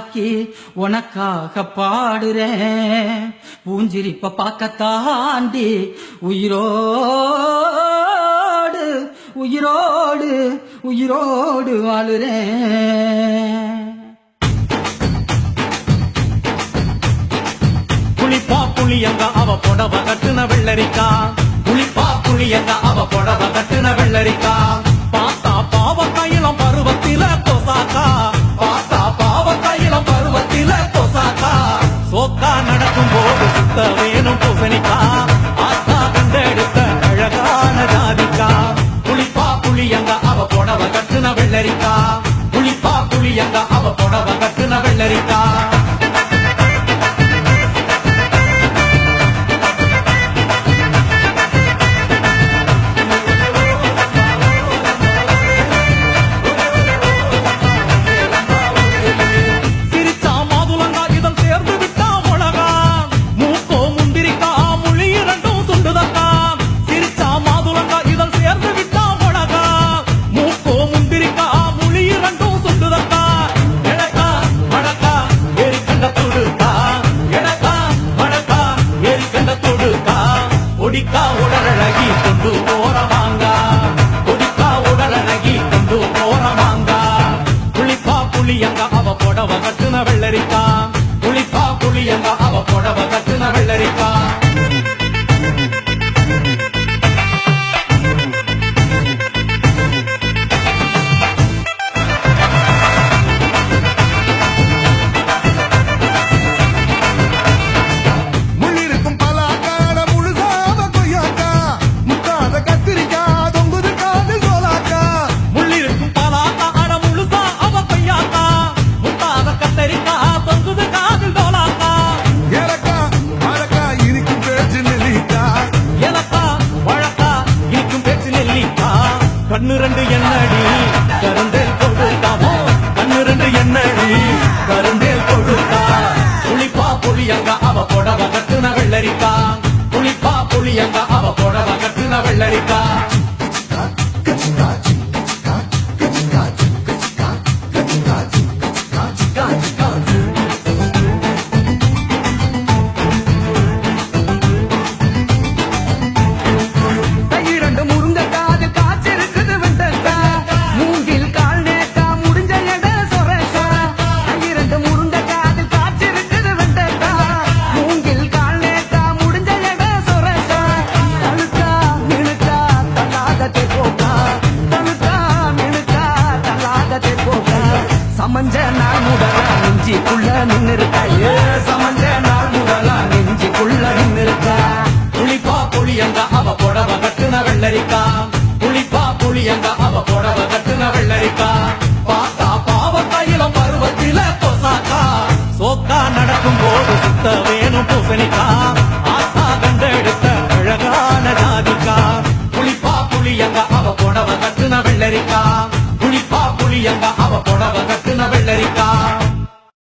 ஆக்கி உனக்காக பாடுறேன். பூஞ்சிரிப்ப பார்க்க தாண்டி உயிரோடு உயிரோடு உயிரோடு வாழுறேன். புளிப்பா புளியங்க அவ புடவ கட்டுன வெள்ளரிக்கா. புளிப்பா புளியங்க அவ புடவ கட்டுன வெள்ளரிக்கா. சோக்கா போது சுத்த வேணும் பூசணிக்கா வெள்ளரிக்கா புளிப்பா புளியங்க அவ புடவ கட்டுன வெள்ளரிக்கா புடவ கட்டுன வெள்ளரிக்கா புளிப்பா புளியங்க அவ புடவ கட்டுன வெள்ளரிக்கா. சமஞ்ச நாள் முதலா நெஞ்சிக்குள்ள நின்னு இருக்கா ஏ சமஞ்ச நாள் முதலா நெஞ்சிக்குள்ள நின்னு இருக்கா புளிப்பா புளியங்க அவ புடவ கட்டுன வெள்ளரிக்கா. புளிப்பா புளியங்க அவ புடவ கட்டுன வெள்ளரிக்கா. பாத்தா பாவ பருவத்தில பொசாக்கா சோக்கா நடக்கும் போது சுத்த வேணும் பூசணிக்கா. ஆத்தா கண்டெடுத்த அழகான ஜாதிக்கா. புளிப்பா புளியங்க அவ புடவ கட்டுன வெள்ளரிக்கா. புளியங்கா அவ புடவ கட்டுன வெள்ளரிக்கா.